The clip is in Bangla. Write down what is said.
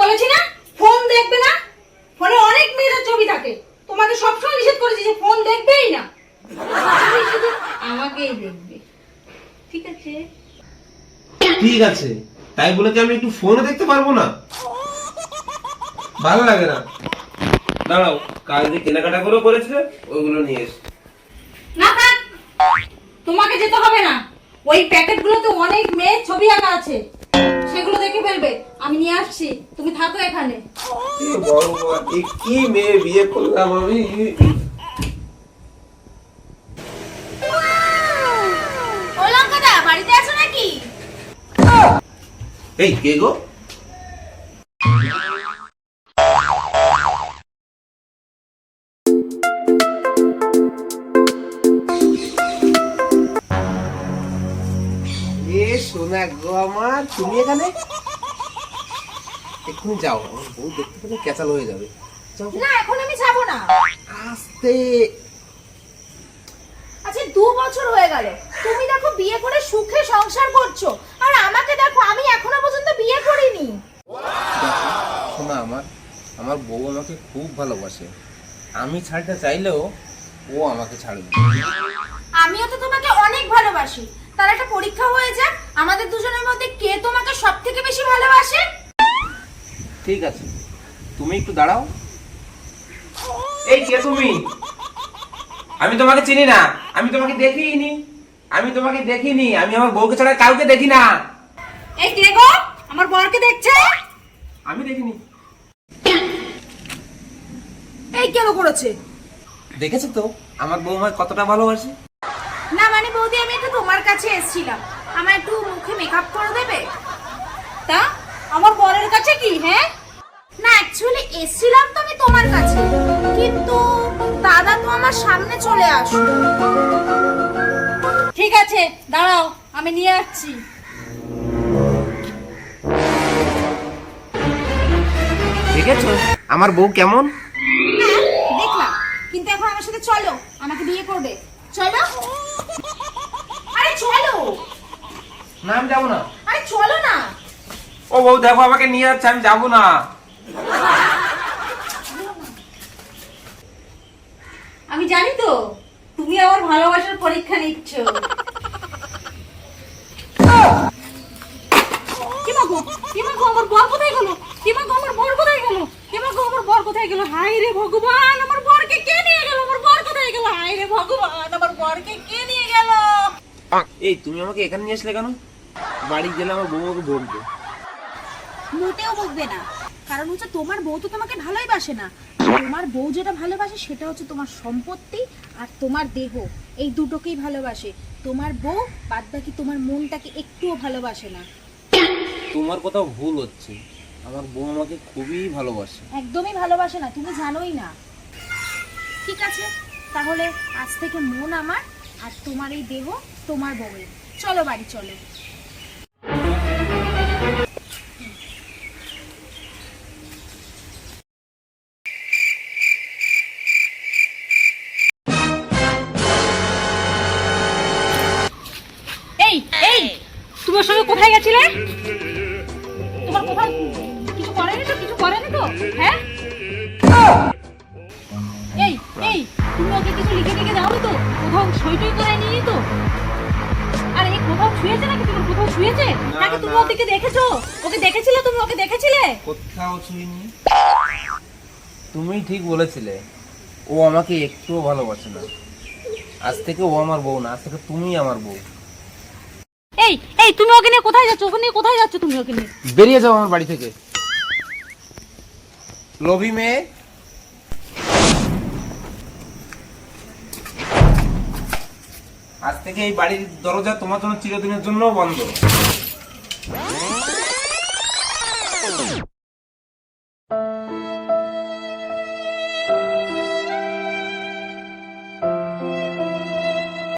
বলেছি না? ফোন দেখবে না? ফোনে অনেক মেয়েদের ছবি থাকে। তোমাকে সবসময় নিষেধ করেছি যে ফোন দেখবেই না। তুমি শুধু আমাকেই দেখবে। ঠিক আছে? ঠিক আছে। তাই বলে কি আমি একটু ফোনে দেখতে পারব না? ভালো লাগে না। দাঁড়াও কাল যে কেনাকাটা গুলো করেছে ওইগুলো নিয়ে এসো। না থাক। তোমাকে যেতে হবে না। ওই প্যাকেটগুলোতে অনেক মেয়ের ছবি আঁকা আছে। আমি নিয়ে আসছি তুমি থাকো এখানে। ভগবান, কি মেয়ে বিয়ে করলাম আমি? বাড়িতে আছো নাকি? এই কে গো? সোনা গো আমার তুমি এখানে? এক্ষুনি যাও আমার বউ দেখতে পেলে ক্যাচাল হয়ে যাবে। না এখন আমি যাব না। আস্তে। আচ্ছা দু বছর হয়ে গেল। তুমি দেখো বিয়ে করে সুখে সংসার করছ। আর আমাকে দেখো আমি এখনও পর্যন্ত বিয়ে করিনি। শোনা আমার আমার বউ আমাকে খুব ভালোবাসে। আমি ছাড়তে চাইলেও ও আমাকে ছাড়বে। আমিও তো তোমাকে অনেক ভালোবাসি। তার একটা পরীক্ষা হয়ে যাক। আমাদের দুজনের মধ্যে কে তোমাকে সব থেকে বেশি ভালোবাসে? ঠিক আছে। তুমি একটু দাঁড়াও। এই কে তুমি? আমি তোমাকে চিনি না। আমি তোমাকে দেখিনি। আমি তোমাকে দেখিনি। আমি আমার বউকে ছাড়া কাউকে দেখি না। এই কে গো? আমার বরকে দেখছে? আমি দেখিনি। এই কেন করেছে? দেখেছ তো? আমার বউ আমায় কতটা ভালোবাসে। না মানে বৌদি আমি একটু তোমার কাছে এসেছিলাম। আমার একটু মুখে মেকআপ করে দেবে? তা? আমার বরের কাছে কি হ্যাঁ? না অ্যাকচুয়ালি এসেছিলাম তো আমি তোমার কাছে কিন্তু দাদা তো আমার সামনে চলে আসলো। ঠিক আছে দাঁড়াও আমি নিয়ে আসছি। দেখেছ আমার বউ কেমন? হ্যাঁ, দেখলাম। কিন্তু এখন আমার সাথে চলো আমাকে বিয়ে করবে। চলো। আরে চলো। না আমি যাব না। আরে চলো না। ও বউ দেখো আমাকে নিয়ে যাচ্ছে আমি যাব না। আমি জানি তো তুমি আমার ভালোবাসার পরীক্ষা নিচ্ছ। কি মাগো কি মাগো আমার বর কোথায় গেল? কি আমার বর কোথায় গেল? কি আমার বর কোথায় গেল? হাই রে ভগবান আমার বরকে কে নিয়ে গেল? আমার বর কোথায় গেল? হাই রে ভগবান আমার বরকে কে নিয়ে গেল? এই তুমি আমাকে এখানে নিয়ে আসলে কেন? বাড়ি গেলে আমার বউ আমাকে বলবে মোটেও বকবে না। কারণ হচ্ছে তোমার বউ তো তোমাকে ভালোই বাসে না। তোমার বউ যেটা ভালোবাসে সেটা হচ্ছে তোমার সম্পত্তি আর তোমার দেহ। এই দুটোকেই ভালোবাসে। তোমার বউ বাদ বাকি তোমার মনটাকে একটুও ভালোবাসে না। তোমার কোথাও ভুল হচ্ছে। আমার বউ আমাকে খুবই ভালোবাসে। একদমই ভালোবাসে না তুমি জানোই না। ঠিক আছে তাহলে আজ থেকে মন আমার আর তোমার এই দেহ তোমার বউয়ের। চলো বাড়ি চলো। তুমি ওর সঙ্গে কোথায় গেছিলে? তোমার কোথাও কিছু করেনি তো? কিছু করেনি তো? হ্যাঁ? এই এই তুমি ওকে কিছু লিখে লিখে দাও তো? কোথাও সই টই করে নিয়ে তো? আর এই কোথাও ছুঁয়েছে নাকি তোমার কোথাও ছুঁয়েছে? নাকি তুমি ওদিকে দেখেছ? ওকে দেখেছিলে তুমি? ওকে দেখেছিলে? কোথাও ছুঁইনি। তুমি ঠিক বলেছিলে ও আমাকে একটুও ভালোবাসে না। আজ থেকে ও আমার বউ না আজ থেকে তুমি আমার বউ। এই তুমি ওকে নিয়ে কোথায় যাচ্ছ? ওকে নিয়ে কোথায় যাচ্ছ তুমি ওকে নিয়ে? বেরিয়ে যাও আমার বাড়ি থেকে। লোভী মেয়ে? আজ থেকে এই বাড়ির দরজা তোমার জন্য চিরদিনের জন্য বন্ধ।